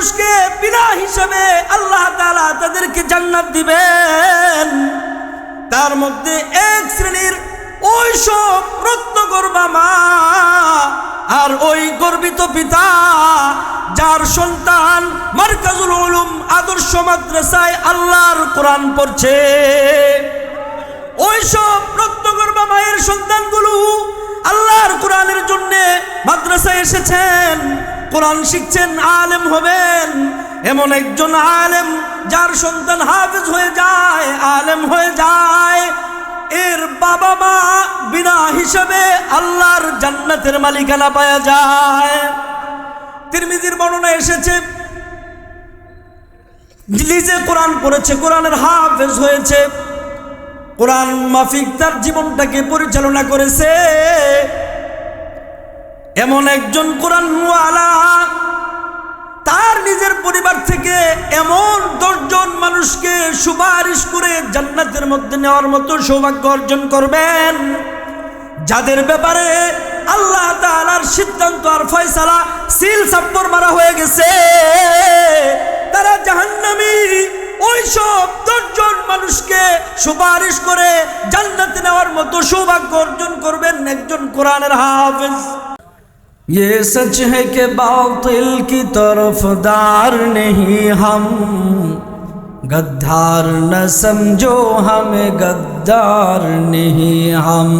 মানুষকে বিনা হিসাবে আল্লাহ তালা তাদেরকে জান্নাত দিবেন। তার মধ্যে এক শ্রেণির ওই সব রত্নগর্বা মা আর ওই গর্বিত পিতা, যার সন্তান মার্কাজুল উলুম আদর্শ মাদ্রাসায় আল্লাহর কোরআন পড়ছে। ওই সব রত্নগর্বা মায়ের সন্তানগুলো আল্লাহর কোরআনের জন্য মাদ্রাসায় এসেছেন। কোরআন শিখছেন, আলেম হবেন। এমন একজন আলেম যার সন্তান হাফেজ হয়ে যায়, আলেম হয়ে যায়। এর বাবা মা বিনা হিসাবে আল্লাহর জান্নাতের মালিকানা পাওয়া যায়। তিরমিজির বর্ণনা এসেছে নিজে কোরআন পড়েছে, কোরআনের হাফেজ হয়েছে। কোরআন মাফিক তার জীবনটাকে পরিচালনা করেছে। এমন একজন কোরআনওয়ালা, তার নিজের পরিবার থেকে এমন দশজন মানুষকে সুপারিশ করে জান্নাতের মধ্যে নেওয়ার মতো সৌভাগ্য অর্জন করবেন। যাদের ব্যাপারে আল্লাহ তাআলার সিদ্ধান্ত আর ফয়সালা সিল সাপ্পর মারা হয়ে গেছে, তারা জাহান্নামী। ওই সব দশজন মানুষকে সুপারিশ করে জান্নাতে নেওয়ার মতো সৌভাগ্য অর্জন করবেন একজন কোরআনের হাফেজ। یہ سچ ہے کہ باطل کی طرف دار نہیں ہم۔ گدھار نہ سمجھو ہمیں گدار نہیں ہم۔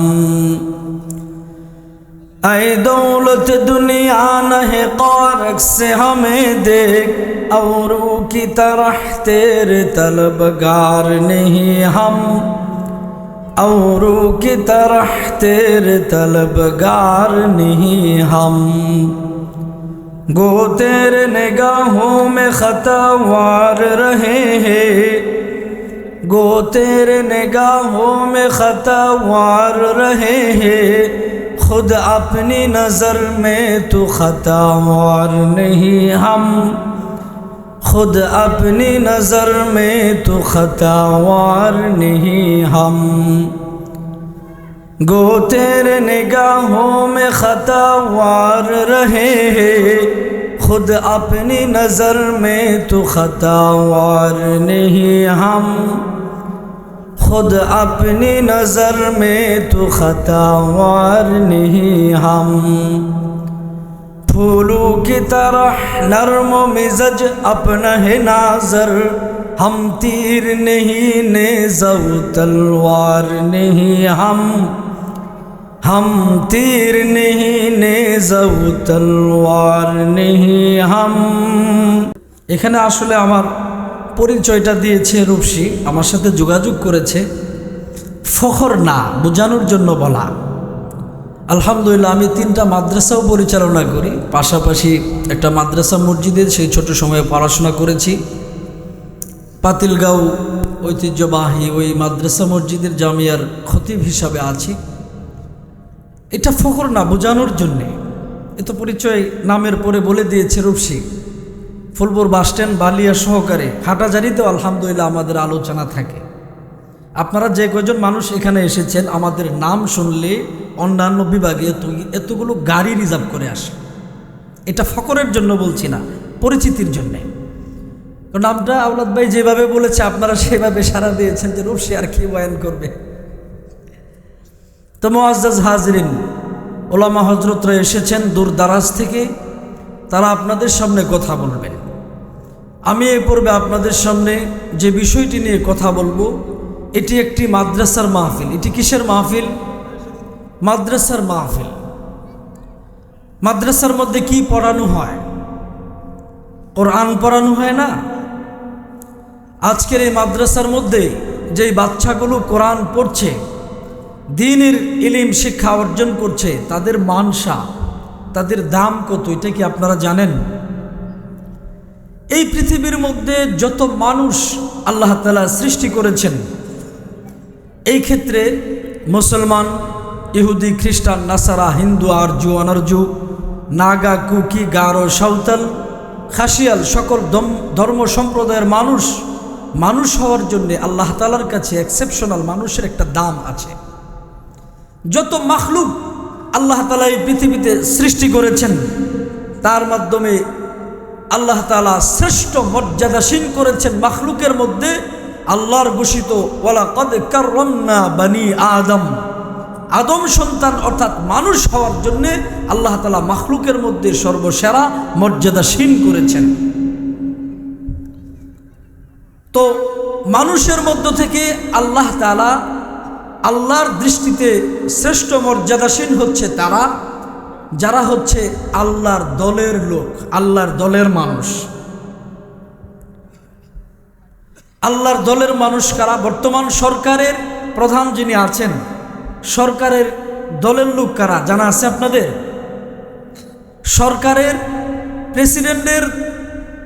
اے دولت دنیا نہ قارک سے ہمیں دیکھ۔ اوروں کی طرح تیرے طلبگار نہیں ہم۔ امرو کی طرح تیرے طلبگار نہیں ہم۔ گو تیرے نگاہوں میں خطا وار رہے ہیں۔ گو تیرے نگاہوں میں خطا وار رہے ہیں۔ خود اپنی نظر میں تو خطا وار نہیں ہم۔ خود اپنی نظر میں تو خطاوار نہیں ہم۔ گو تیرے نگاہوں میں خطاوار رہے خود اپنی نظر میں تو خطاوار نہیں ہم۔ خود اپنی نظر میں تو خطاوار نہیں ہم۔ फूलों की तरह नरम मिजज अपना है नाजर हम तीर नहीं नेजव तलवार नहीं हम हम तीर नहीं नेजव তলোয়ার नहीं हम এখানে আসলে আমার পরিচয়টা দিয়েছে রূপসী আমার সাথে যোগাযোগ করেছে ফখর না বোঝানোর জন্য বলা আলহামদুলিল্লাহ, আমি তিনটা মাদ্রাসাও পরিচালনা করি। পাশাপাশি একটা মাদ্রাসা মসজিদে, সেই ছোট সময়ে পড়াশোনা করেছি। পাতিলগাঁও ঐতিহ্যবাহী ওই মাদ্রাসা মসজিদের জামিয়ার খতিব হিসাবে আছি। এটা ফখর না বোঝানোর জন্যে। এ তো পরিচয় নামের পরে বলে দিয়েছে রূপসী। ফুলপুর বাসস্ট্যান্ড বালিয়া সহকারে হাটাজারিতেও আলহামদুলিল্লাহ আমাদের আলোচনা থাকে। আপনারা যে কয়জন মানুষ এখানে এসেছেন, আমাদের নাম শুনলে অন্যান্য বিভাগে এত, এতগুলো গাড়ি রিজার্ভ করে আসে। এটা ফকরের জন্য বলছি না, পরিচিতির জন্যে। কারণ আমরা আওলাদ ভাই যেভাবে বলেছে, আপনারা সেভাবে সারা দিয়েছেন যে রূপসী আর কি বয়ান করবে। তো মোয়াজ হাজরিন, ওলামা হজরতরা এসেছেন দূর দারাজ থেকে, তারা আপনাদের সামনে কথা বলবেন। আমি এ পূর্বে আপনাদের সামনে যে বিষয়টি নিয়ে কথা বলব, এটি একটি মাদ্রাসার মাহফিল। এটি কিসের মাহফিল? মাদ্রাসার মাহফিল। মাদ্রাসার মধ্যে কি পড়ানো হয়? কোরআন পড়ানো হয় না? আজকের এই মাদ্রাসার মধ্যে যেই বাচ্চাগুলো কোরআন পড়ছে, দিনের ইলিম শিক্ষা অর্জন করছে, তাদের মানসা, তাদের দাম কত, এটা কি আপনারা জানেন? এই পৃথিবীর মধ্যে যত মানুষ আল্লাহ তালা সৃষ্টি করেছেন, এই ক্ষেত্রে মুসলমান ইহুদি, খ্রিস্টান, নাসারা, হিন্দু আর্য অনার্জু, নাগা, কুকি, গারো, সাঁওতাল, খাসিয়াল সকল ধর্ম সম্প্রদায়ের মানুষ মানুষ হওয়ার জন্যে আল্লাহ তালার কাছে এক্সেপশনাল মানুষের একটা দাম আছে। যত মাখলুক আল্লাহ তালা এই পৃথিবীতে সৃষ্টি করেছেন, তার মাধ্যমে আল্লাহ তালা শ্রেষ্ঠ মর্যাদাসীন করেছেন মাখলুকের মধ্যে, আল্লাহর ঘোষিত ওলা কদ কাররামনা বানি আদম। আদম সন্তান অর্থাৎ মানুষ হওয়ার জন্যে আল্লাহ তালা মাখলুকের মধ্যে সর্বসেরা মর্যাদাসীন করেছেন। তো মানুষের মধ্য থেকে আল্লাহ তালা আল্লাহর দৃষ্টিতে শ্রেষ্ঠ মর্যাদাসীন হচ্ছে তারা, যারা হচ্ছে আল্লাহর দলের লোক, আল্লাহর দলের মানুষ। আল্লাহর দলের মানুষ কারা? বর্তমান সরকারের প্রধান যিনি আছেন সরকারের দলের লোক কারা? জানা আছে আপনাদের? সরকারের প্রেসিডেন্টের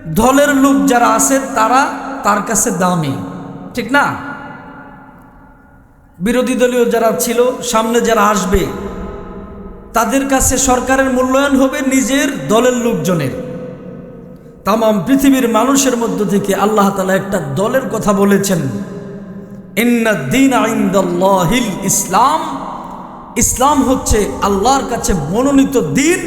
দলের লোক যারা আছে, তারা তার কাছে দামি। ঠিক না? বিরোধী দলীয় যারা ছিল, সামনে যারা আসবে, তাদের কাছে সরকারের মূল্যায়ন হবে নিজের দলের লোকজনের। তাম, পৃথিবীর মানুষের মধ্য থেকে আল্লাহ তালা একটা দলের কথা বলেছেন। ইসলাম। ইসলাম হচ্ছে আল্লাহর কাছে মনোনীত দিন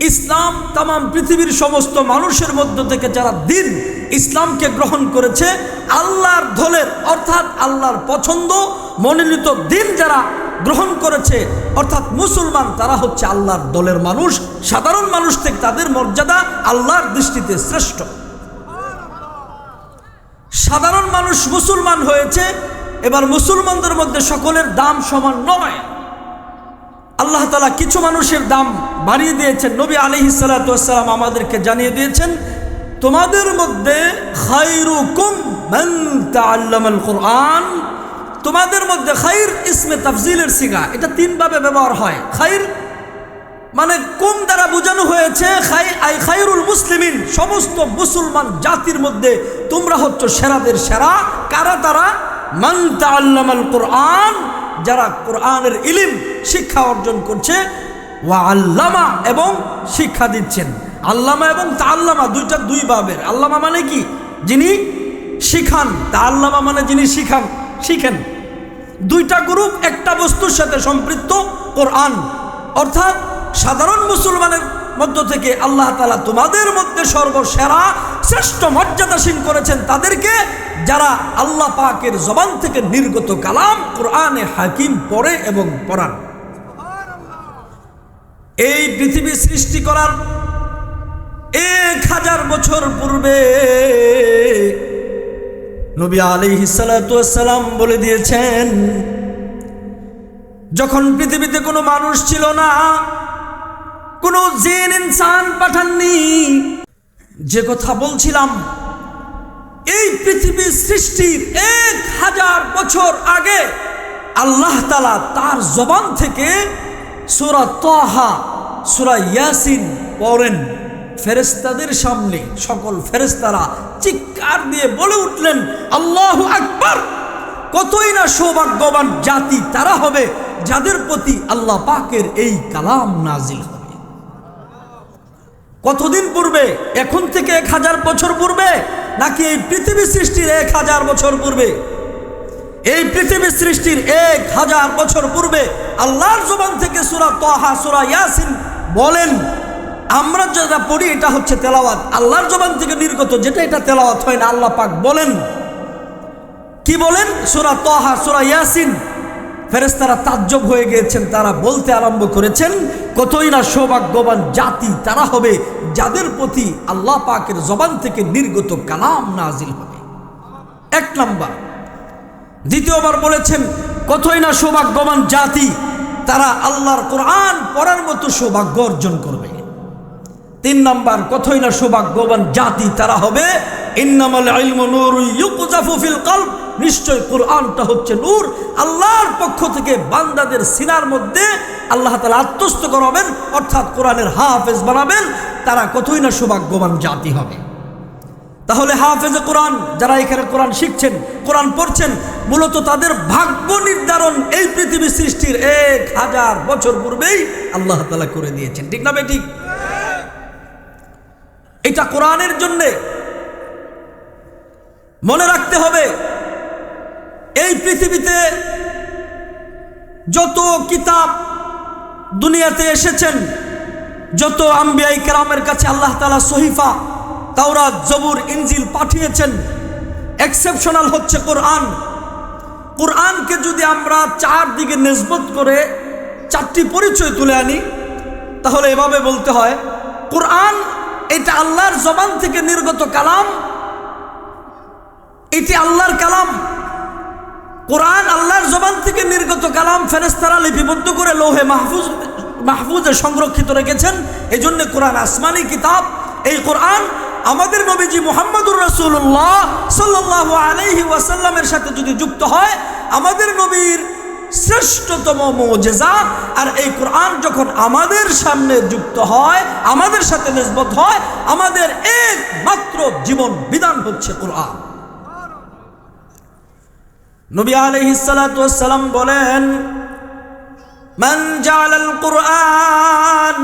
ইসলাম তাম পৃথিবীর সমস্ত মানুষের মধ্য থেকে যারা দিন ইসলামকে গ্রহণ করেছে, আল্লাহর দলের অর্থাৎ আল্লাহর পছন্দ, মনোনীত দিন যারা গ্রহণ করেছে, অর্থাৎ মুসলমান, তারা হচ্ছে আল্লাহর দলের মানুষ। সাধারণ মানুষ থেকে তাদের মর্যাদা আল্লাহর দৃষ্টিতে শ্রেষ্ঠ। সাধারণ মানুষ মুসলমান হয়েছে, এবার মুসলমানদের মধ্যে সকলের দাম সমান নয়। আল্লাহ তালা কিছু মানুষের দাম বাড়িয়ে দিয়েছেন। নবী আলি সালাতাম আমাদেরকে জানিয়ে দিয়েছেন, তোমাদের মধ্যে কোরআন তোমাদের মধ্যে খাইর ইসমে তাফজিলের সিগা। এটা তিনভাবে ব্যবহার হয়। খাইর মানে কুম দ্বারা বোঝানো হয়েছে আই খাইরুল মুসলিমিন, সমস্ত মুসলমান জাতির মধ্যে তোমরা হচ্ছ সেরাদের সেরা। কারা তারা? মান তাআল্লামাল কোরআন, যারা কোরআনের ইলিম, শিক্ষা অর্জন করছে, ওয়া আল্লামা এবং শিক্ষা দিচ্ছেন। আল্লামা এবং তা আল্লামা দুইটা দুই ভাবের। আল্লামা মানে কি? যিনি শিখান। তা আল্লামা মানে যিনি শিখান শিখেন। দুইটা গ্রুপ, একটা বস্তুর সাথে সম্পৃক্ত কোরআন। অর্থাৎ সাধারণ মুসলমানের মধ্য থেকে আল্লাহ তালা তোমাদের মধ্যে সর্বসেরা শ্রেষ্ঠ মর্যাদাসীন করেছেন তাদেরকে, যারা আল্লাহ পাকের জবান থেকে নির্গত কালাম কোরআনে হাকিম পড়ে এবং পড়ান। এই পৃথিবী সৃষ্টি করার এক হাজার বছর পূর্বে নবী আলী সালাম বলে দিয়েছেন, যখন পৃথিবীতে কোনো মানুষ ছিল না কোনো জেন ইনসান পাঠাননি। যে কথা বলছিলাম, এই পৃথিবী সৃষ্টির এক হাজার বছর আগে আল্লাহ তালা তার জবান থেকে সুরা তহা, সুরা ইয়াসিন পড়েন। ফেরেস্তাদের সামনে সকল ফেরেস্তারা চিৎকার দিয়ে বলে উঠলেন, আল্লাহ আকবর! কতই না সৌভাগ্যবান জাতি তারা হবে যাদের প্রতি আল্লাহ পাকের এই কালাম নাজিল হবে কতদিন পূর্বে? এখন থেকে এক হাজার বছর পূর্বে? নাকি এই পৃথিবী সৃষ্টির এক হাজার বছর পূর্বে? এই পৃথিবী সৃষ্টির এক হাজার বছর পূর্বে আল্লাহর জবান থেকে সুরা তহা, সুরা ইয়াসিন বলেন, আমরা যেটা পড়ি এটা হচ্ছে তেলাওয়াত। আল্লাহর জবান থেকে নির্গত যেটা এটা তেলাওয়াত হয় না, আল্লাহ পাক বলেন। কি বলেন? সুরা তহা, সুরা ইয়াসিন ফেরেস্তারা তাজ্জব হয়ে গিয়েছেন, তারা বলতে আরম্ভ করেছেন, কতই না সৌভাগ্যবান জাতি তারা হবে যাদের প্রতি আল্লাহ পাকের জবান থেকে নির্গত কালাম নাজিল হবে। এক নম্বর। দ্বিতীয়বার বলেছেন, কতই না সৌভাগ্যবান জাতি তারা আল্লাহর কোরআন পড়ার মতো সৌভাগ্য অর্জন করবে। তিন নম্বর, কতই না সৌভাগ্যবান জাতি তারা হবে। নিশ্চয় কোরআনটা হচ্ছে নূর। আল্লাহর পক্ষ থেকে বান্দাদের সিনার মধ্যে আল্লাহ তালা আত্মস্থ করাবেন, অর্থাৎ কোরআনের হাফেজ বানাবেন, তারা কতই না সৌভাগ্যবান জাতি হবে। তাহলে হাফেজে কোরআন, যারা এখানে কোরআন শিখছেন, কোরআন পড়ছেন, মূলত তাদের ভাগ্য নির্ধারণ এই পৃথিবী সৃষ্টির এক হাজার বছর পূর্বেই আল্লাহ তালা করে দিয়েছেন। ঠিক না বে ঠিক? এটা কোরআনের জন্যে। মনে রাখতে হবে, এই পৃথিবীতে যত কিতাব দুনিয়াতে এসেছেন, যত আম্বিয়াই কেরামের কাছে আল্লাহ তালা সহিফা, তাওরাত, জবুর ইঞ্জিল পাঠিয়েছেন, এক্সেপশনাল হচ্ছে কোরআন। কোরআনকে যদি আমরা চারদিকে নেসবত করে চারটি পরিচয় তুলে আনি, তাহলে এভাবে বলতে হয়, কোরআন এটা আল্লাহর জবান থেকে নির্গত কালাম। এটি আল্লাহর কালাম। কোরআন আল্লাহর জবান থেকে নির্গত কালাম ফেরেস্তারা লিপিবদ্ধ করে লোহে মাহফুজ, মাহফুজে সংরক্ষিত রেখেছেন। এই জন্য কোরআন আসমানি কিতাব। এই কোরআন আমাদের নবীজি মোহাম্মদুর রসুল্লাহ সাল্লাহ আলহি ওয়াসাল্লামের সাথে যদি যুক্ত হয়, আমাদের নবীর শ্রেষ্ঠতম মোজেজা আর এই কোরআন যখন আমাদের সামনে যুক্ত হয় আমাদের সাথে নিসবত হয় আমাদের একমাত্র জীবন বিধান হচ্ছে কোরআন নবী আলহিসালাম বলেন من جعل القرآن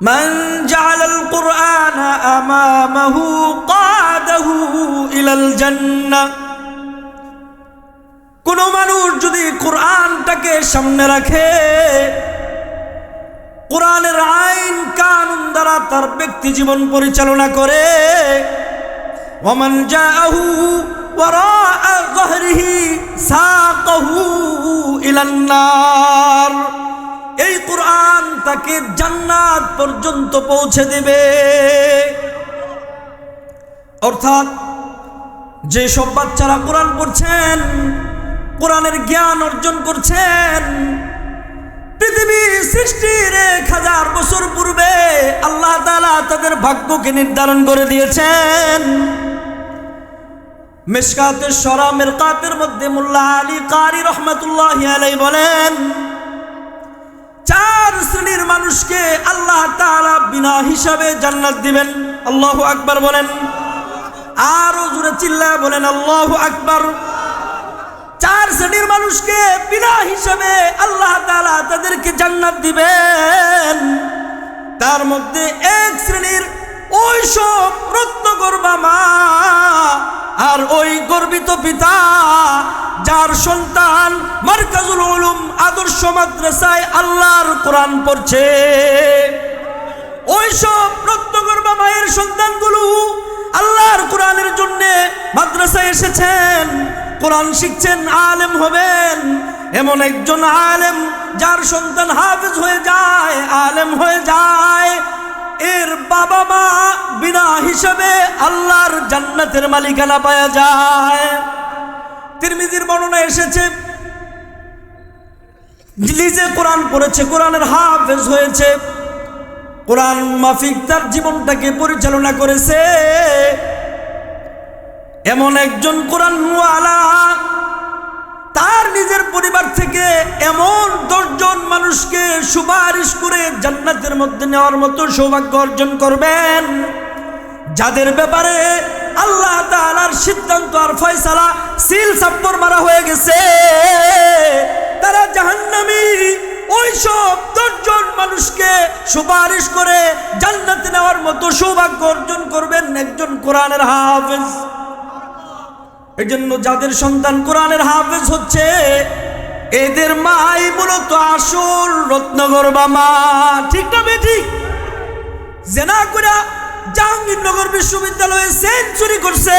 من جعل القرآن أمامه قاده إلى الجنة কোন মানুষ যদি কোরআনটাকে সামনে রাখে, কোরআনের আইন কানুন দ্বারা তার ব্যক্তি জীবন পরিচালনা করে এই কোরআন তাকে জান্নাত পর্যন্ত পৌঁছে দেবে। অর্থাৎ যেসব বাচ্চারা কোরআন পড়ছেন কোরআনের জ্ঞান অর্জন করছেন। পৃথিবী সৃষ্টির এক হাজার বছর পূর্বে আল্লাহ তালা তাদের ভাগ্যকে নির্ধারণ করে দিয়েছেন। মেশকাতের সরা মেরকাতের মধ্যে মোল্লা আলী কারি রহমতুল্লাহ আলাই বলেন, চার শ্রেণির মানুষকে আল্লাহ তাআলা বিনা হিসাবে জান্নাত দিবেন। আল্লাহ আকবার বলেন। আরও জুড়ে চিল্লা বলেন, আল্লাহ আকবার। চার শ্রেণির মানুষকে বিনা হিসাবে আল্লাহ তালা তাদেরকে জান্নাত দিবেন। তার মধ্যে এক শ্রেণির ওই সব রত্নগর্বা মা আর ওই গর্বিত পিতা, যার সন্তান মার্কাজুল উলুম আদর্শ মাদ্রাসায় আল্লাহর কোরআন পড়ছে। ওই সব রত্নগর্বা মায়ের সন্তানগুলো আল্লাহর কোরআনের জন্যে মাদ্রাসায় এসেছেন। কোরআন শিখছেন, আলেম হবেন। এমন একজন আলেম যার সন্তান হাফেজ হয়ে যায়, আলেম হয়ে যায়। এর বাবা মা বিনা হিসাবে আল্লাহর জান্নাতের মালিকানা পাওয়া যায়। তিরমিজির বর্ণনা এসেছে, নিজে কোরআন পড়েছে, কোরআনের হাফেজ হয়েছে। কোরআন মাফিক তার জীবনটাকে পরিচালনা করেছে। এমন একজন কোরআন তার নিজের পরিবার থেকে এমন দশজন মানুষকে সুপারিশ করে জান্নাতের মধ্যে নেওয়ার মতো সৌভাগ্য অর্জন করবেন। যাদের ব্যাপারে আল্লাহ তাআলার সিদ্ধান্ত আর ফয়সালা সিল সাপ্পর মারা হয়ে গেছে, তারা জাহান্নামী। ওই সব দশজন মানুষকে সুপারিশ করে জান্নাতে নেওয়ার মতো সৌভাগ্য অর্জন করবেন একজন কোরআনের হাফেজ। এই জন্য যাদের সন্তান কোরআনের হাফেজ হচ্ছে, এদের মাই মূলত আসল রত্নগর্বা মা ঠিক না বে ঠিক? জেনা করে জাহাঙ্গীরনগর বিশ্ববিদ্যালয়ে সেঞ্চুরি করছে।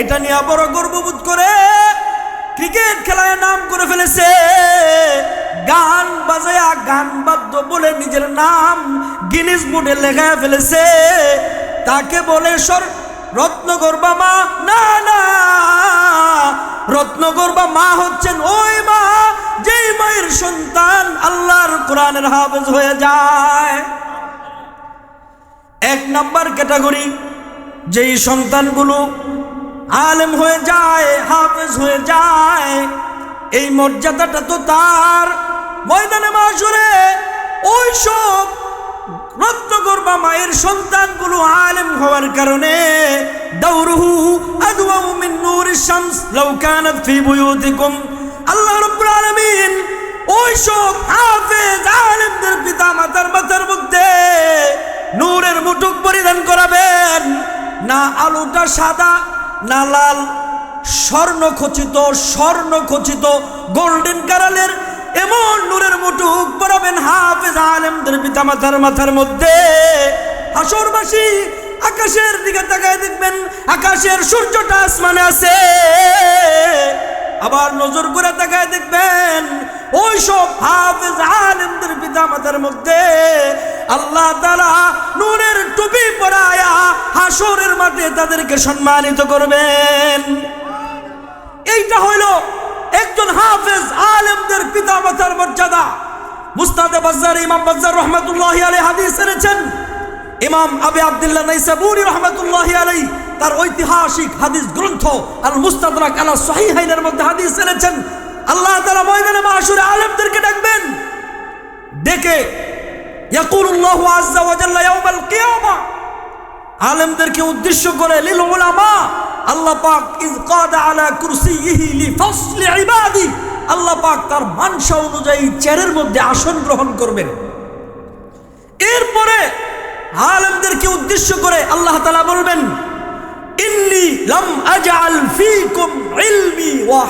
এটা নিয়ে বড় গর্ববোধ করে ক্রিকেট খেলায় নাম করে ফেলেছে। গান বাজায়া গান বাদ্য বলে নিজের নাম গিনিস বোর্ডে লেখায় ফেলেছে। তাকে বলে সর রত্নগর্বা মা, না না। রত্নগর্বা মা হচ্ছেন ওই মা, যেই মায়ের সন্তান আল্লাহর কোরআনের হাফেজ হয়ে যায়। এক নাম্বার ক্যাটাগরি, যেই সন্তানগুলো আলেম হয়ে যায়, হাফেজ হয়ে যায়, এই মর্যাদাটা তো তার। ময়দানে মাসুরে ওই সব রত্নগর্বা মায়ের সন্তানগুলো আলেম হওয়ার কারণে দৌরহু আদওয়াউ মিন শামস লাউ কানাত ফি বুয়ুতিকুম। আল্লাহ রাব্বুল আলামিন ওই সব হাফেজ আলেমদের পিতা মাতার মাথার মধ্যে নূরের মুটুক পরিধান করাবেন। না আলুটা সাদা, না লাল স্বর্ণ খচিত স্বর্ণ খচিত গোল্ডেন কালারের এমন নূরের মুটুক পরাবেন হাফেজ আলেমদের পিতামাতার মাথার মাথার মধ্যে। হাসরবাসী আকাশের দিকে তাকায় দেখবেন, আকাশের সূর্যটা আসমানে আছে। আবার নজর করে তাকায় দেখবেন ওই সব হাফেজ আলেমদের পিতামাতার মধ্যে। আল্লাহ তারা নূরের টুপি পরায়া হাসরের মাঠে তাদেরকে সম্মানিত করবেন। এইটা হইল একজন হাফেজ আলেমদের পিতামাতার মর্যাদা। মুস্তাদে বাজ্জার, ইমাম বাজ্জার রহমতুল্লাহ আলাই হাদিস এনেছেন। ইমাম আবি আব্দুল্লাহ নাইসাবুরি রহমতুল্লাহ আলাই তার ঐতিহাসিক হাদিস গ্রন্থ আল মুস্তাদরাক আলা সহিহাইনের মধ্যে হাদিস এনেছেন। আল্লাহ তাআলা ময়দানে মাশুরে আলেমদেরকে ডাকবেন। ডেকে ইয়াকুলুল্লাহু আজ্জা ওয়া জাল্লা ইয়াউমাল কিয়ামা। আলেমদেরকে উদ্দেশ্য করে লিল উলামা, আল্লাহ পাক ইজ কাদা আলা কুরসিহি লি ইবাদি। আল্লাহ পাক তার মানসা অনুযায়ী চেয়ারের মধ্যে আসন গ্রহণ করবেন। এরপরে আলেমদেরকে উদ্দেশ্য করে আল্লাহ তালা বলবেন ওয়া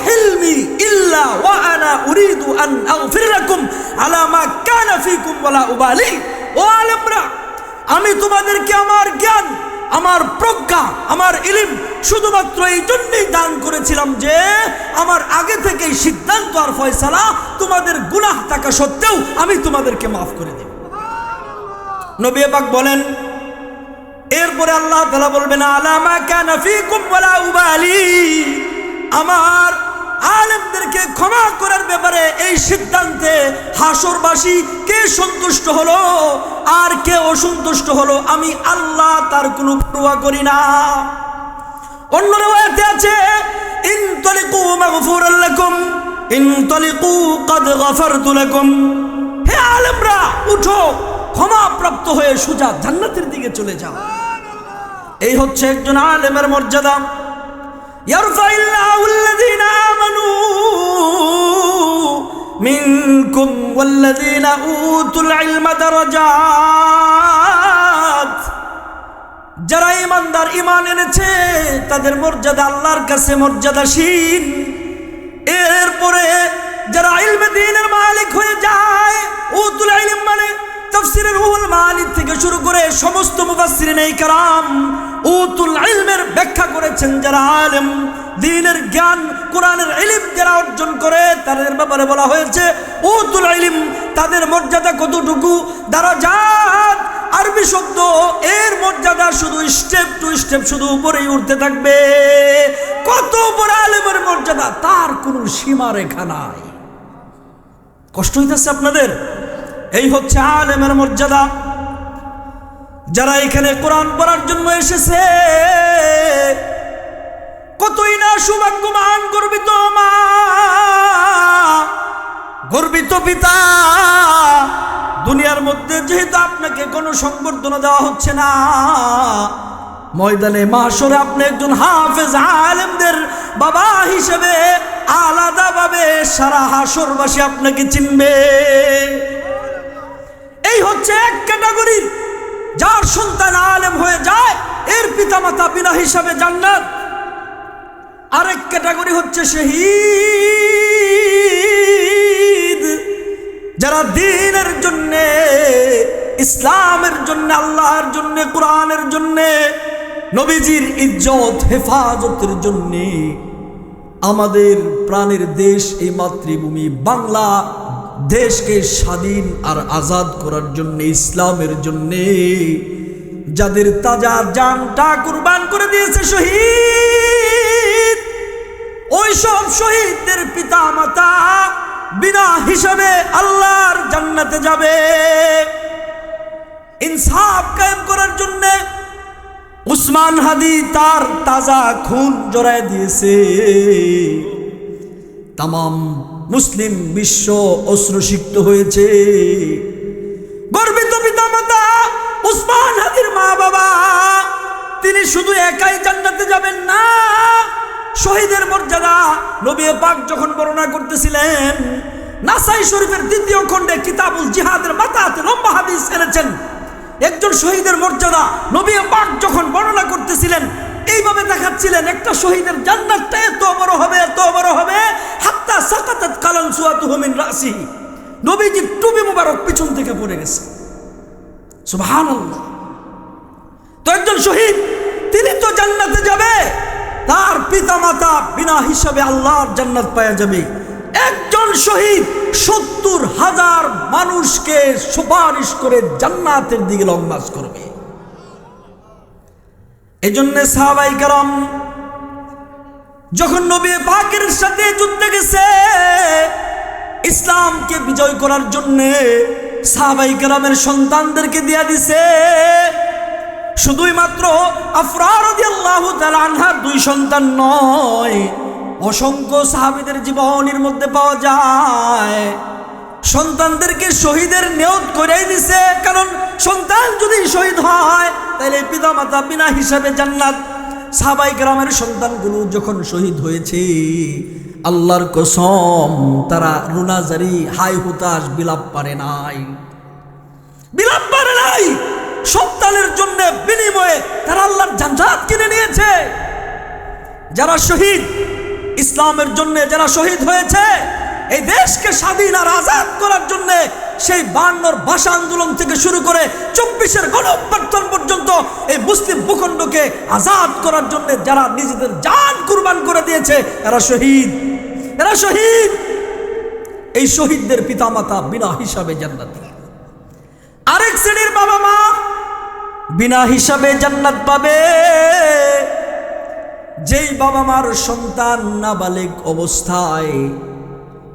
ওয়া আনা উরিদু ও আমি তোমাদেরকে আমার জ্ঞান আমার প্রজ্ঞা, আমার ইলিম শুধুমাত্র এই জন্যই দান করেছিলাম যে আমার আগে থেকেই সিদ্ধান্ত আর ফয়সালা তোমাদের গুনাহ থাকা সত্ত্বেও আমি তোমাদেরকে মাফ করে দেব। নবী পাক বলেন, এরপরে আল্লাহ তালা বলবেন আলামা কানা আমার আলেমদেরকে ক্ষমা করার ব্যাপারে এই সিদ্ধান্তে হাসরবাসী কে সন্তুষ্ট হলো? আর কে অসন্তুষ্ট হলো? আমি আল্লাহ তার কোনো পরোয়া করি না। অন্য রেওয়ায়াতে আছে ইনতালিকু মাগফুরাল লাকুম ইনতালিকু কাদ গাফারতু লাকুম। হে আলেমরা, উঠো, ক্ষমা প্রাপ্ত হয়ে সুজা জান্নাতের দিকে চলে যাও। এই হচ্ছে একজন আলেমের মর্যাদা। يرفع الله الذين آمنوا منكم والذين أوتوا العلم درجات যারা ইমানদার ইমান এনেছে তাদের মর্যাদা আল্লাহর কাছে মর্যাদাসীন এরপরে যারা ইলমে দিনের মালিক হয়ে যায় উতুল ইলম মানে তাফসিরের রুহুল মালিক থেকে শুরু করে সমস্ত মুফাসসিরিন এই কারাম উতুল ইলমের ব্যাখ্যা করেছেন যারা আলেম, দিনের জ্ঞান, কোরআনের ইলিম যারা অর্জন করে, তাদের ব্যাপারে বলা হয়েছে, উতুল ইলিম তাদের মর্যাদা কতটুকু? দারাজাত, আরবি শব্দ, এর মর্যাদা শুধু স্টেপ টু স্টেপ শুধু উপরেই উঠতে থাকবে। কত বড় আলেমের মর্যাদা? তার কোনো সীমা রেখা নাই। কষ্ট হইতেছে আপনাদের? এই হচ্ছে আলেমের মর্যাদা। যারা এখানে কোরআন পড়ার জন্য এসেছে, কতই না সৌভাগ্যবান গর্বিত মা, গর্বিত পিতা, দুনিয়ার মধ্যে যেহেতু আপনাকে কোনো সংবর্ধনা দেওয়া হচ্ছে না, ময়দানে মাসরে আপনি একজন হাফেজ আলেমদের বাবা হিসেবে আলাদাভাবে সারা হাসরবাসী আপনাকে চিনবে। এই হচ্ছে এক ক্যাটাগরির যার সন্তান আলেম হয়ে যায়, এর পিতামাতা বিনা হিসাবে জান্নাত। আরেক ক্যাটাগরি হচ্ছে শহীদ, যারা দিনের জন্য, ইসলামের জন্য, আল্লাহর জন্য, কোরআনের জন্য, নবীজির ইজ্জত, হেফাজতের জন্য আমাদের প্রাণের দেশ, এই মাতৃভূমি বাংলা দেশকে স্বাধীন আর আজাদ করার জন্য, ইসলামের জন্য যাদের তাজা জানটা কুরবান করে দিয়েছে শহীদ, ওই সব শহীদদের পিতা মাতা বিনা হিসাবে আল্লাহর জান্নাতে যাবে। ইনসাফ কায়েম করার জন্য উসমান হাদি তার তাজা খুন জড়ায় দিয়েছে। তাম মুসলিম বিশ্ব অশ্রুসিক্ত হয়েছে। গর্বিত পিতামাতা উসমান হাদির মা বাবা তিনি শুধু একাই জান্নাতে যাবেন না, শহীদের মর্যাদা নবী পাক যখন বর্ণনা করতেছিলেন, নাসাই শরীফের দ্বিতীয় খণ্ডে কিতাবুল জিহাদের মাতাতে লম্বা হাদিস এনেছেন। একজন শহীদের মর্যাদা নবী পাক যখন বর্ণনা করতেছিলেন এইভাবে দেখাচ্ছিলেন, একটা শহীদের জান্নাতটা এত বড় হবে, এত বড় হবে। হাত্তা সাকাতাত কালান সুয়াতুহু মিন রাসিহি। নবীজির টুপি মুবারক পিছন থেকে পড়ে গেছে। সুবহানাল্লাহ। একজন শহীদ, তিনি তো জান্নাতে যাবে, তার পিতামাতা বিনা হিসাবে আল্লাহর জান্নাত পাওয়া যাবে। একজন শহীদ সত্তর হাজার মানুষকে সুপারিশ করে জান্নাতের দিকে লম্বাস করবে। এই জন্য সাহাবাই কারাম, যখন নবী পাকের সাথে যুদ্ধে গেছে, ইসলামকে বিজয় করার জন্য সাহাবাই কারামের সন্তানদেরকে দিয়া দিছে। শুধুই মাত্র আফরার আনহার দুই সন্তান নয়, অসংখ্য সাহাবিদের জীবনের মধ্যে পাওয়া যায়। সন্তানদেরকে শহীদের নিয়ত করেই দিছে। কারণ সন্তান যদি শহীদ হয়, তাহলে পিতা মাতা বিনা হিসাবে জান্নাত। সাবাই গ্রামের সন্তানগুলো যখন শহীদ হয়েছে, আল্লাহর কসম, তারা রুনাজারি, হাই হুতাশ, বিলাপ পারে নাই। বিলাপ পারে নাই। সন্তানের জন্য বিনিময়ে তারা আল্লাহর জান্নাত কিনে নিয়েছে। যারা শহীদ, ইসলামের জন্য যারা শহীদ হয়েছে এই দেশকে স্বাধীন আর আজাদ করার জন্য সেই বান্নর ভাষা আন্দোলন থেকে শুরু করে চব্বিশের গণ পর্যন্ত এই মুসলিম ভূখণ্ডকে আজাদ করার জন্য যারা নিজেদের জান কুরবান করে দিয়েছে, এরা শহীদ। এরা শহীদ! এই শহীদদের পিতামাতা বিনা হিসাবে জান্নাতি। আরেক শ্রেণির বাবা মা বিনা হিসাবে জান্নাত পাবে। যেই বাবা মার সন্তান নাবালেক অবস্থায়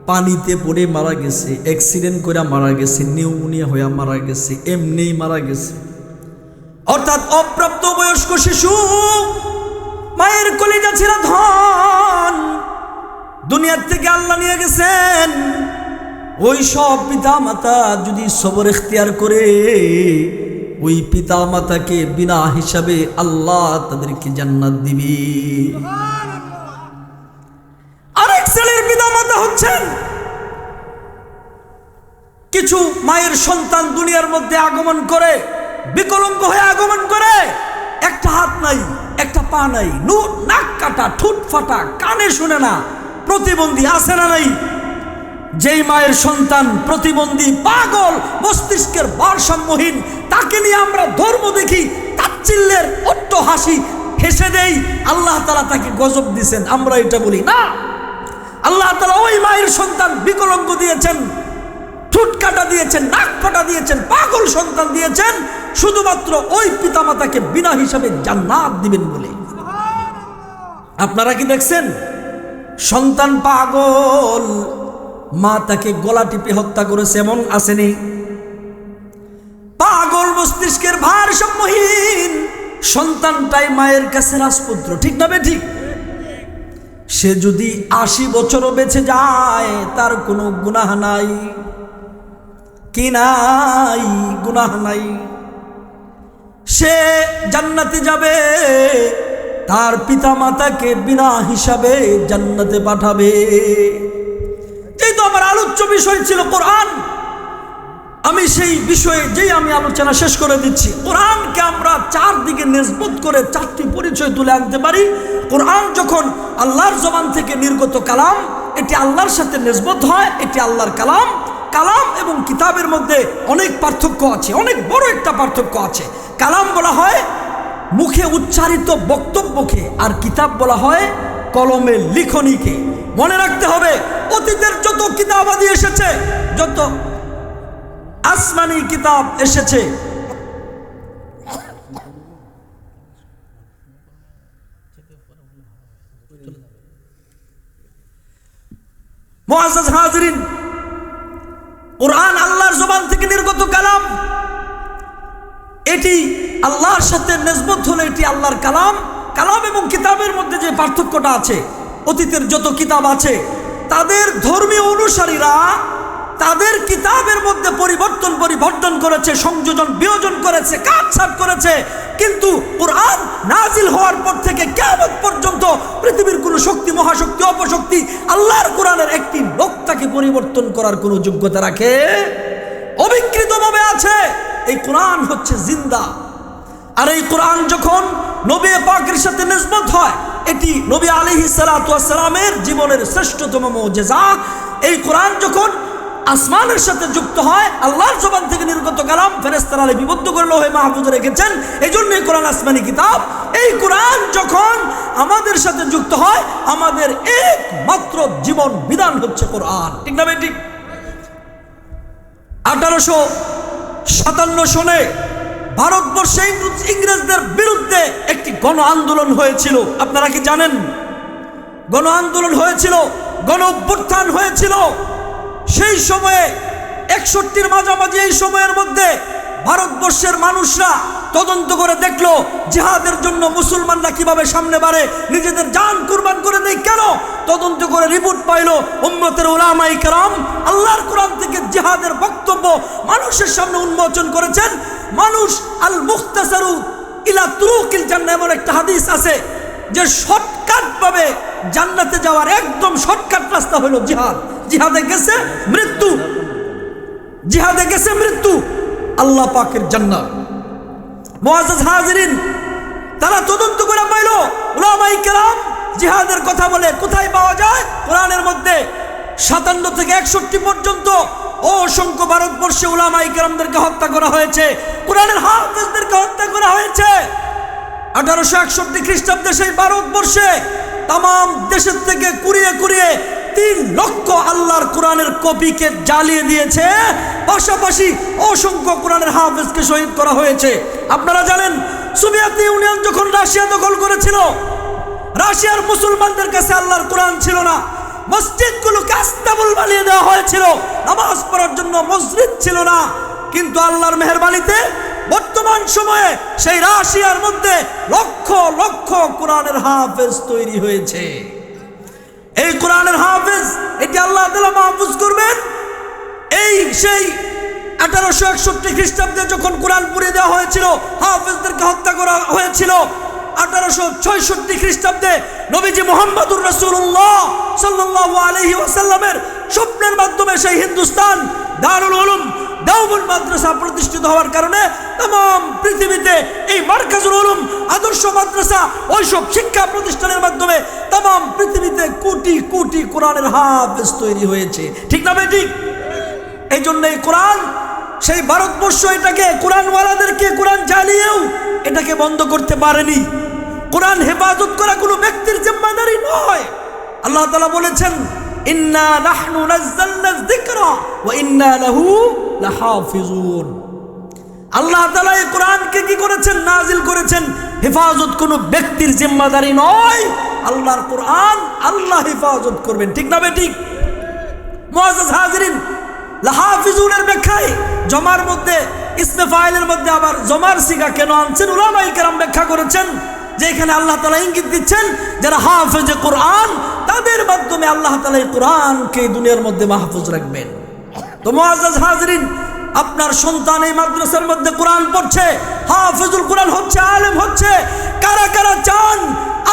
পানিতে পড়ে মারা গেছে অ্যাক্সিডেন্ট করে মারা গেছে, নিউমোনিয়া হয়ে মারা গেছে, এমনিই মারা গেছে। অর্থাৎ অপ্রাপ্ত বয়স্ক শিশু, মায়ের কলিজা ছিল ধন, দুনিয়ার থেকে আল্লাহ নিয়ে গেছেন। ওই সব পিতা মাতা যদি সবর এখতিয়ার করে, ওই পিতা মাতাকে বিনা হিসাবে আল্লাহ তাদেরকে জান্নাত দিবি। ছেলের পিতা মাতা হচ্ছেন। কিছু মায়ের সন্তান দুনিয়ার মধ্যে আগমন করে বিকলঙ্গ হয়ে আগমন করে। একটা হাত নাই, একটা পা নাই নু নাক কাটা, ঠুট ফাটা, কানে শুনে না, প্রতিবন্ধী আছে না নাই? যেই মায়ের সন্তান প্রতিবন্ধী পাগল, মস্তিষ্কের ভারসাম্যহীন, তাকে নিয়ে আমরা ধর্ম দেখি তাচ্ছিল্যের অট্ট হাসি হেসে দেই, আল্লাহ তালা তাকে গজব দিছেন, আমরা এটা বলি না। আল্লাহ তালা ওই মায়ের সন্তান বিকলঙ্গ দিয়েছেন ঠুট কাটা দিয়েছেন নাক ফাটা দিয়েছেন পাগল সন্তান দিয়েছেন শুধুমাত্র ওই পিতামাতাকে বিনা হিসাবে জান্নাত দিবেন বলে। আপনারা কি দেখছেন? সন্তান পাগল মা তাকে গলা টিপে হত্যা করেছে এমন আসেনি। পাগল মস্তিষ্কের ভারসাম্যহীন সন্তানটাই মায়ের কাছে রাজপুত্র ঠিক না বে ঠিক? সে যদি আশি বছরও বেঁচে যায়, তার কোনো গুনাহ নাই। কি নাই গুনাহ নাই? সে জান্নাতে যাবে, তার পিতা মাতাকে বিনা হিসাবে জান্নাতে পাঠাবে। যেহেতু আমার আলোচ্য বিষয় ছিল কোরআন। আমি সেই বিষয়ে যেই আমি আলোচনা শেষ করে দিচ্ছি। কোরআনকে আমরা চারদিকে নেসবত করে চারটি পরিচয় তুলে আনতে পারি। কোরআন যখন আল্লাহর জবান থেকে নির্গত কালাম, এটি আল্লাহর সাথে নেসবত হয়, এটি আল্লাহর কালাম। কালাম এবং কিতাবের মধ্যে অনেক পার্থক্য আছে, অনেক বড় একটা পার্থক্য আছে। কালাম বলা হয় মুখে উচ্চারিত বক্তব্যকে, আর কিতাব বলা হয় কলমে লিখনিকে। মনে রাখতে হবে, অতীতের যত কিতাবাদি এসেছে, যত আসমানি কিতাব এসেছে কোরআন আল্লাহর থেকে কালাম। এটি আল্লাহর সাথে আল্লাহর কালাম। কালাম এবং কিতাবের মধ্যে যে পার্থক্যটা আছে, অতীতের যত কিতাব আছে, তাদের ধর্মীয় অনুসারীরা তাদের কিতাবের মধ্যে পরিবর্তন পরিবর্তন করেছে, সংযোজন, বিয়োজন করেছে, কাটছাট করেছে, কিন্তু কোরআন নাজিল হওয়ার পর থেকে কেমন পর্যন্ত পৃথিবীর কোনো শক্তি, মহাশক্তি, অপশক্তি আল্লাহর কোরআনের একটি লোকটাকে পরিবর্তন করার কোনো যোগ্যতা রাখে? অবিকৃতভাবে আছে, এই কোরআন হচ্ছে জিন্দা। আর এই কোরআন যখন নবী পাকের সাথে নিসবত হয়, এটি নবী আলিহি জীবনের শ্রেষ্ঠতম মৌজেজা। এই কোরআন যখন আসমানের সাথে যুক্ত হয়, আল্লাহর জবান থেকে নির্গত কালাম ফেরেস্তারা লিপিবদ্ধ করে লোহে মাহফুজে রেখেছেন। এই জন্যই কোরআন আসমানি কিতাব। এই কোরআন যখন আমাদের সাথে যুক্ত হয়, আমাদের একমাত্র জীবন বিধান হচ্ছে কোরআন। ঠিক না ঠিক? আঠারোশো সাতান্ন সনে ভারতবর্ষে ইংরেজ- ইংরেজদের বিরুদ্ধে একটি গণ আন্দোলন হয়েছিল। আপনারা কি জানেন? গণ আন্দোলন হয়েছিল, গণ অভ্যুত্থান হয়েছিল। সেই সময়ে একষট্টির মাঝামাঝি এই সময়ের মধ্যে ভারতবর্ষের মানুষরা তদন্ত করে দেখল, জিহাদের জন্য মুসলমানরা কীভাবে সামনে বাড়ে, নিজেদের জান কুরবান করে দেয় কেন? তদন্ত করে রিপোর্ট পাইলো, উম্মতের ওলামাই কারাম আল্লাহর কোরআন থেকে জিহাদের বক্তব্য মানুষের সামনে উন্মোচন করেছেন। মানুষ আল মুখতাসারু ইলা তুরুকিল জান্নাহ, এমন একটা হাদিস আছে যে শর্টকাট ভাবে জান্নাতে যাওয়ার একদম শর্টকাট রাস্তা হলো জিহাদ। জিহাদে গেছে, মৃত্যু। জিহাদে গেছে, মৃত্যু। আল্লাহ পাকের হাজিরিন, তারা তদন্ত করে পাইল উলামাই কেরাম জিহাদের কথা বলে কোথায় পাওয়া যায়? কোরআনের মধ্যে সাতান্ন থেকে একষট্টি পর্যন্ত অসংখ্য ভারতবর্ষে উলামাই কেরামদেরকে হত্যা করা হয়েছে। কোরআনের হাফেজদেরকে হত্যা করা হয়েছে। আঠারোশো একষট্টি খ্রিস্টাব্দে সেই ভারতবর্ষে তাম দেশের থেকে কুড়িয়ে কুড়িয়ে তিন লক্ষ আল্লাহর কোরআনের কপিকে জ্বালিয়ে দিয়েছে। পাশাপাশি অসংখ্য কোরআনের হাফেজকে শহীদ করা হয়েছে। আপনারা জানেন, সোভিয়েত ইউনিয়ন যখন রাশিয়া দখল করেছিল, রাশিয়ার মুসলমানদের কাছে আল্লাহর কোরআন ছিল না। মসজিদগুলোকে আস্তাবল বানিয়ে দেওয়া হয়েছিল। নামাজ পড়ার জন্য মসজিদ ছিল না। কিন্তু আল্লাহর মেহরবানিতে বর্তমান সময়ে সেই রাশিয়ার মধ্যে লক্ষ লক্ষ কোরআনের হাফেজ তৈরি হয়েছে। এই কোরআনের হাফেজ, এটি আল্লাহ মাহফুজ করবেন। এই সেই আঠারোশো একষট্টি খ্রিস্টাব্দে যখন কোরআন পুড়িয়ে দেওয়া হয়েছিল, হাফেজদেরকে হত্যা করা হয়েছিল, আঠারোশো ছয়ষট্টি খ্রিস্টাব্দে নবীজি মোহাম্মদুর রসুল্লাহ সাল্লাহ আলহি ওয়াসাল্লামের স্বপ্নের মাধ্যমে সেই হিন্দুস্তান দারুল উলুম দাউবুল মাদ্রাসা প্রতিষ্ঠিত হওয়ার কারণে তাম পৃথিবীতে এই মার্কাজুল উলুম আদর্শ মাদ্রাসা ওইসব শিক্ষা প্রতিষ্ঠানের মাধ্যমে তাম পৃথিবীতে কোটি কোটি কোরআনের হাফেজ তৈরি হয়েছে। ঠিক না ঠিক? এই জন্য এই কোরআন, সেই ভারতবর্ষ এটাকে কোরআনওয়ালাদেরকে কোরআন জ্বালিয়েও এটাকে বন্ধ করতে পারেনি। কোরআন হেফাজত করা কোনো ব্যক্তির জিম্মাদারি নয়। আল্লাহ তালা বলেছেন, ইন্না নাহনু নাজ্জালনা যিকরা ওয়া ইন্না লাহু লাহাফিজুন। আল্লাহ তালা এই কোরআনকে কি করেছেন? নাজিল করেছেন। হেফাজত কোনো ব্যক্তির জিম্মাদারি নয়। আল্লাহর কোরআন আল্লাহ হেফাজত করবেন। ঠিক না মুআজ্জাজ হাজিরিন জমার মধ্যে মধ্যে আবার জমার কেন আনছেন? ব্যাখ্যা করেছেন আল্লাহ ইঙ্গিত দিচ্ছেন যারা তাদের মাধ্যমে আল্লাহ দুনিয়ার মধ্যে মাহফুজ রাখবেন। তো মুআজ্জাজ হাজরিন আপনার সন্তান এই মাদ্রাসার মধ্যে কোরআন পড়ছে, হাফেজুল কোরআন হচ্ছে, আলেম হচ্ছে, কারা কারা চান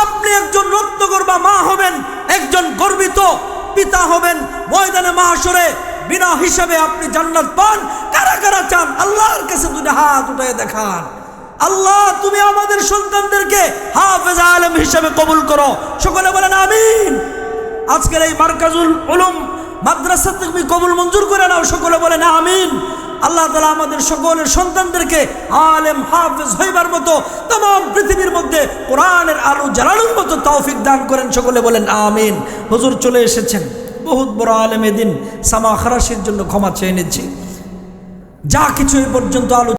আপনি একজন রত্নগর বা মা হবেন, একজন গর্বিত পিতা হবেন, ময়দানে মাহাসরে বিনা হিসাবে আপনি জান্নাত পান, কারা কারা চান? আল্লাহর কাছে দুটো হাত উঠে দেখান। আল্লাহ, তুমি আমাদের সন্তানদেরকে হাফেজ আলেম হিসাবে কবুল করো। সকলে বলেন, আমিন। আজকের এই মার্কাজুল উলুম মাদ্রাসা তুমি কবুল মঞ্জুর করে নাও, সকলে বলেন, আমিন। আল্লাহ তালা আমাদের সকলের সন্তানদেরকে আলেম, হাফেজ হইবার মতো তমাম পৃথিবীর মধ্যে কোরআনের আলো জ্বালানোর মতো তৌফিক দান করেন সকলে বলেন, আমিন। হুজুর চলে এসেছেন। বহুত বড় আলেম এদিন সামা খারাসির জন্য ক্ষমা চেয়ে নিচ্ছি। যা কিছু এ পর্যন্ত আলো